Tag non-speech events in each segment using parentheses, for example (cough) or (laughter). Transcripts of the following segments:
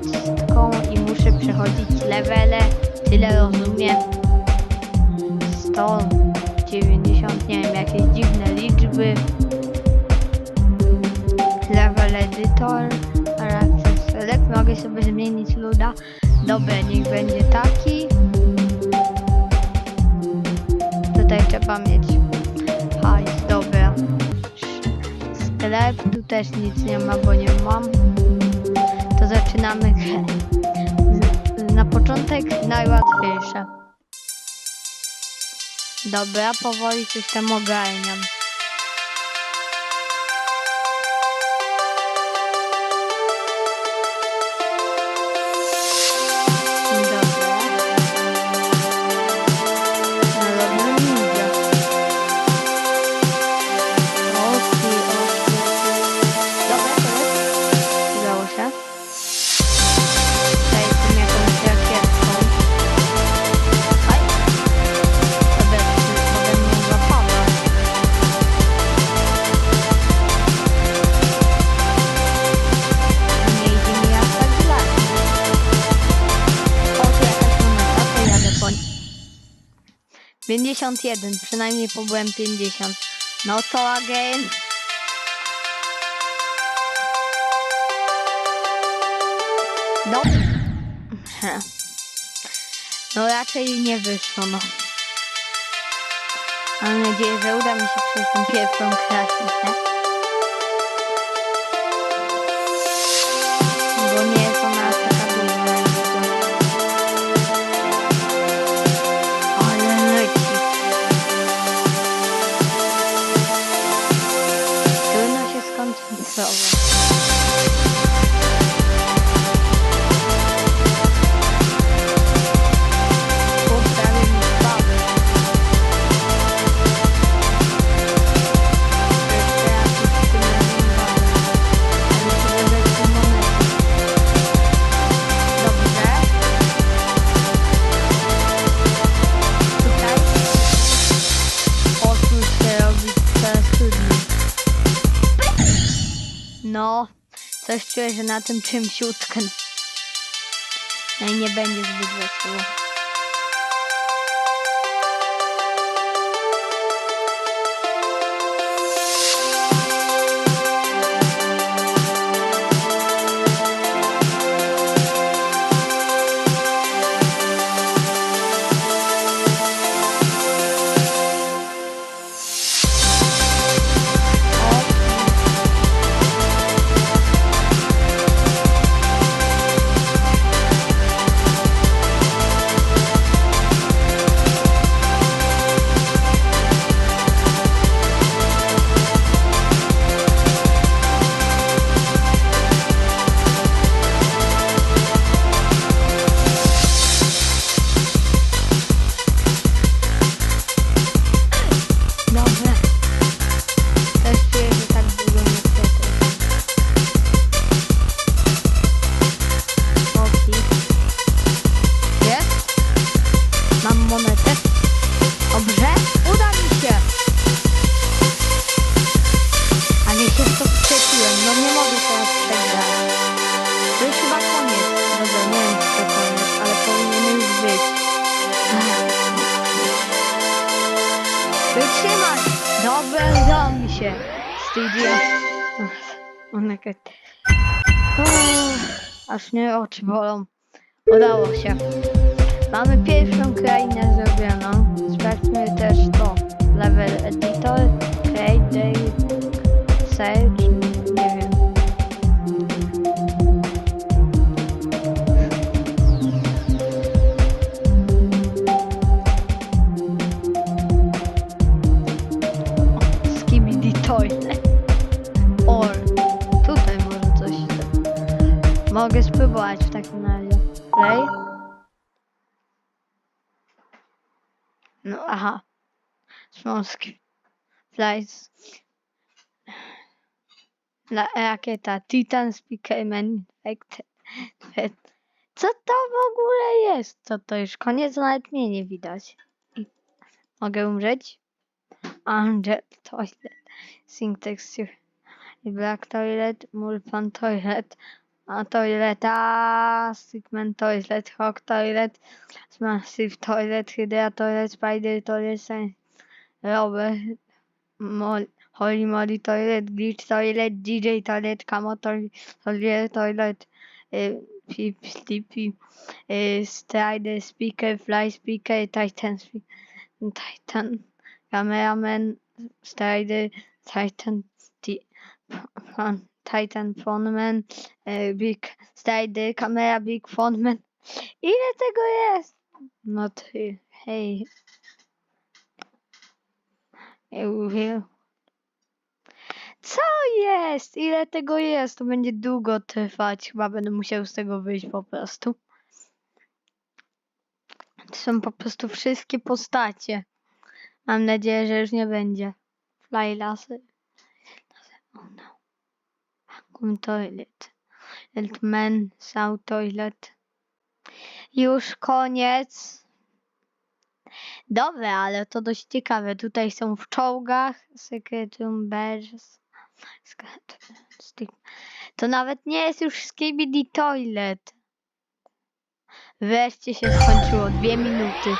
kostką i muszę przechodzić levele. Tyle rozumiem. 190, nie wiem, jakieś dziwne liczby. Level editor. Access select. Mogę sobie zmienić luda. Dobra, niech będzie taki. Tutaj trzeba mieć hajs, dobra. Sklep, tu też nic nie ma, bo nie mam. To zaczynamy grę. Na początek najłatwiejsze. Dobra, powoli coś tam ogarniam. 51, przynajmniej pobyłem 50. No to again. No. (laughs) No raczej nie wyszło, no. Mam nadzieję, że uda mi się przejść tą pierwszą klasę. Coś czuję, że na tym czymś utknę. No i nie będzie zbyt wesoło. Onekę. Aż mnie oczy bolą. Udało się. Mamy pierwszą krainę zrobioną. Sprawdźmy też to. Level editor, create search, Mogę spróbować w takim razie. Play. No aha. Śląski. Flies. La rakieta Titan Speakerman Infected. Co to w ogóle jest? Co to już koniec? Nawet mnie nie widać. Mogę umrzeć? Angel Toilet. Texture. Black Toilet. Mulfan Toilet. A toileta, segment toilet, hawk toilet, massive toilet, hydra toilet, spider toilet, Robert, Mol, holy moly toilet, glitch toilet, DJ toilet, camo toilet, toilet, y, pip, sleepy, strider speaker, fly speaker, titan speaker, titan, cameraman, strider, titan, ti- phone, titan phone man, y, big strider, kamera, big phone man. Ile tego jest? No ty, hej. Co jest? Ile tego jest? To będzie długo trwać. Chyba będę musiał z tego wyjść po prostu. To są po prostu wszystkie postacie. Mam nadzieję, że już nie będzie. Fly lasy. No. Vacuum toilet. Eltman, South toilet. Już koniec. Dobra, ale to dość ciekawe. Tutaj są w czołgach Secret Room Bears. To nawet nie jest już Skibidi Toilet. Wreszcie się skończyło. Dwie minuty.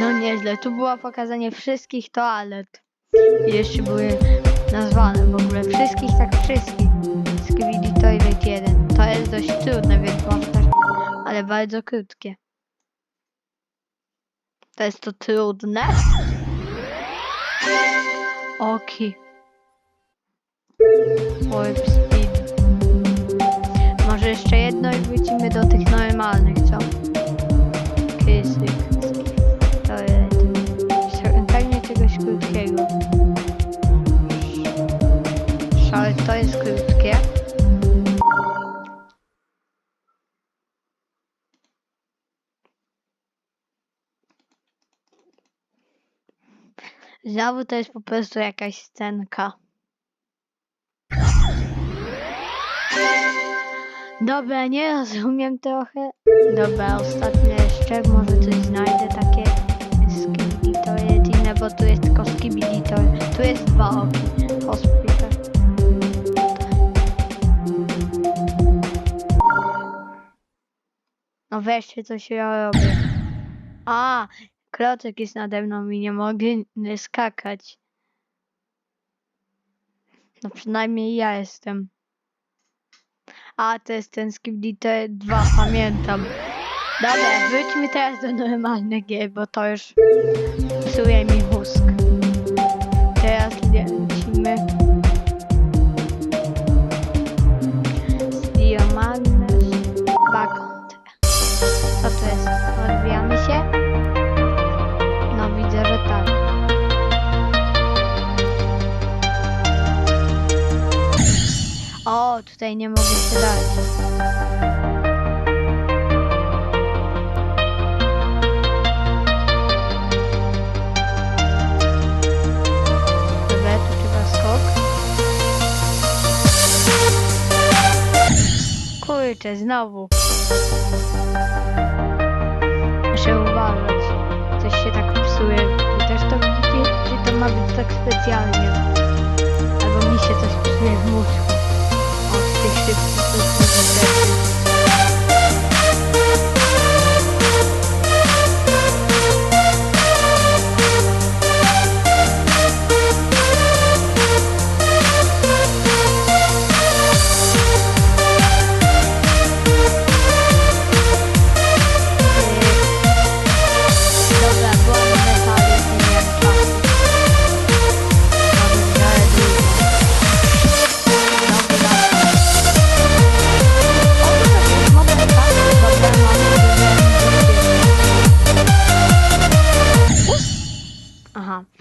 No nieźle. Tu było pokazanie wszystkich toalet. I jeszcze były nazwane w ogóle. Wszystkich, tak wszystkich. Skibidi Toilet 1. To jest dość trudne, więc powtarzam. Ale bardzo krótkie. To jest to trudne? Oki. Warp speed. Może jeszcze jedno i wrócimy do tych normalnych, co? Znowu to jest po prostu jakaś scenka. Dobra, nie rozumiem trochę. Dobra, ostatnie jeszcze, może coś znajdę takie skibidi to jedyne, bo tu jest tylko skibidi to Tu jest dwa. Hospital. No weźcie coś ja robię. A, Klocek jest nade mną i nie mogę skakać. No przynajmniej ja jestem. A, to jest ten Skibidi 2, pamiętam. Dobra, wróćmy teraz do normalnej gier, bo to już psuje mi mózg. Tutaj nie mogę się dać. Dobra, tu chyba skok. Kurczę, znowu. Muszę uważać. Coś się tak psuje. Też to widzicie? Czy to ma być tak specjalnie? Albo mi się coś psuje w mózgu. Od tych szybkich rzeczy. Dobra,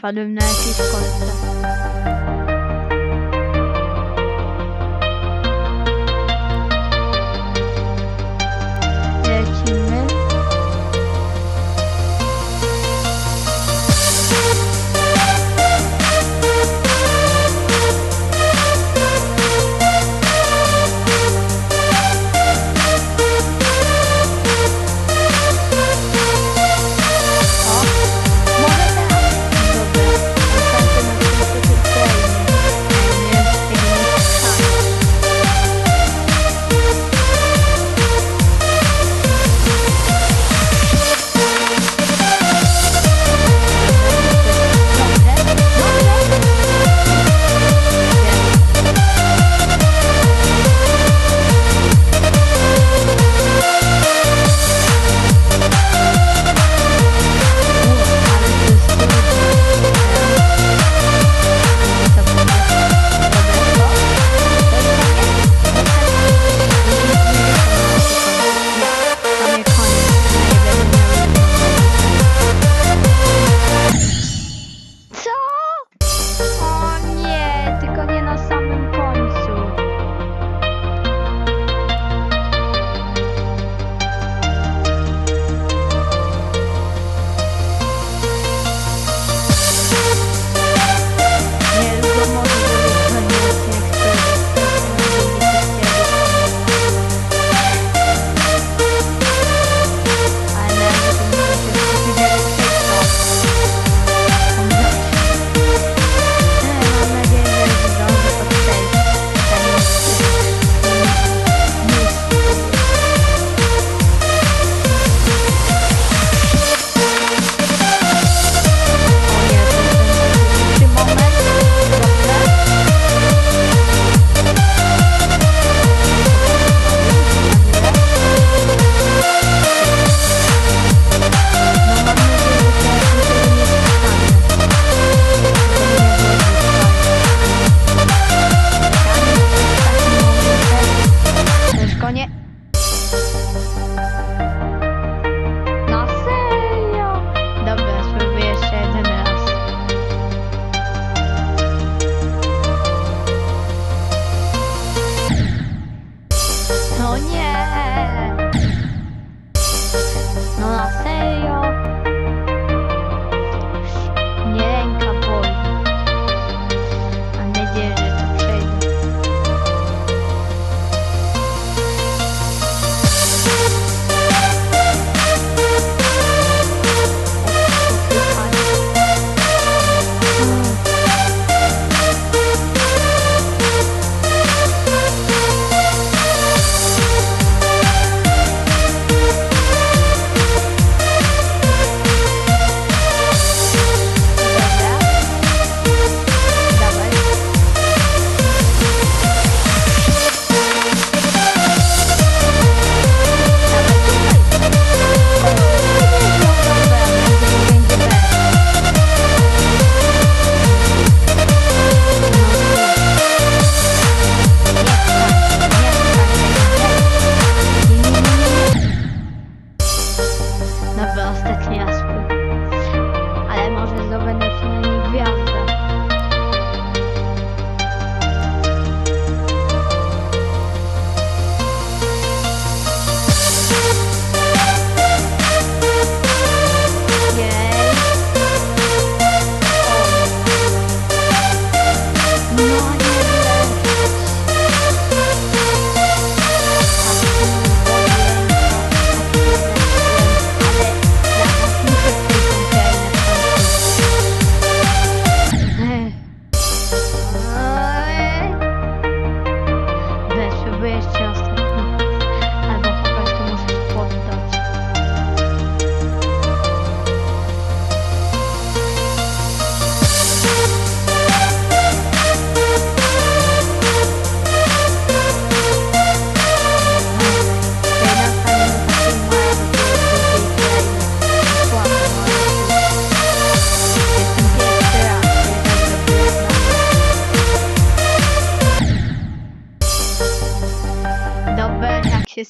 Aha, wpadłem na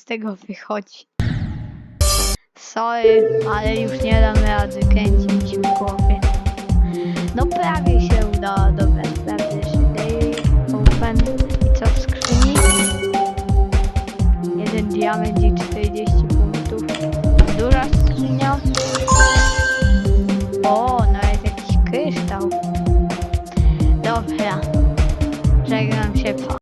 tego wychodzi. Sorry, ale już nie dam rady kręcić w głowie. No prawie się udało, dobra, sprawdzę jeszcze daily, open i co w skrzyni? Jeden diament i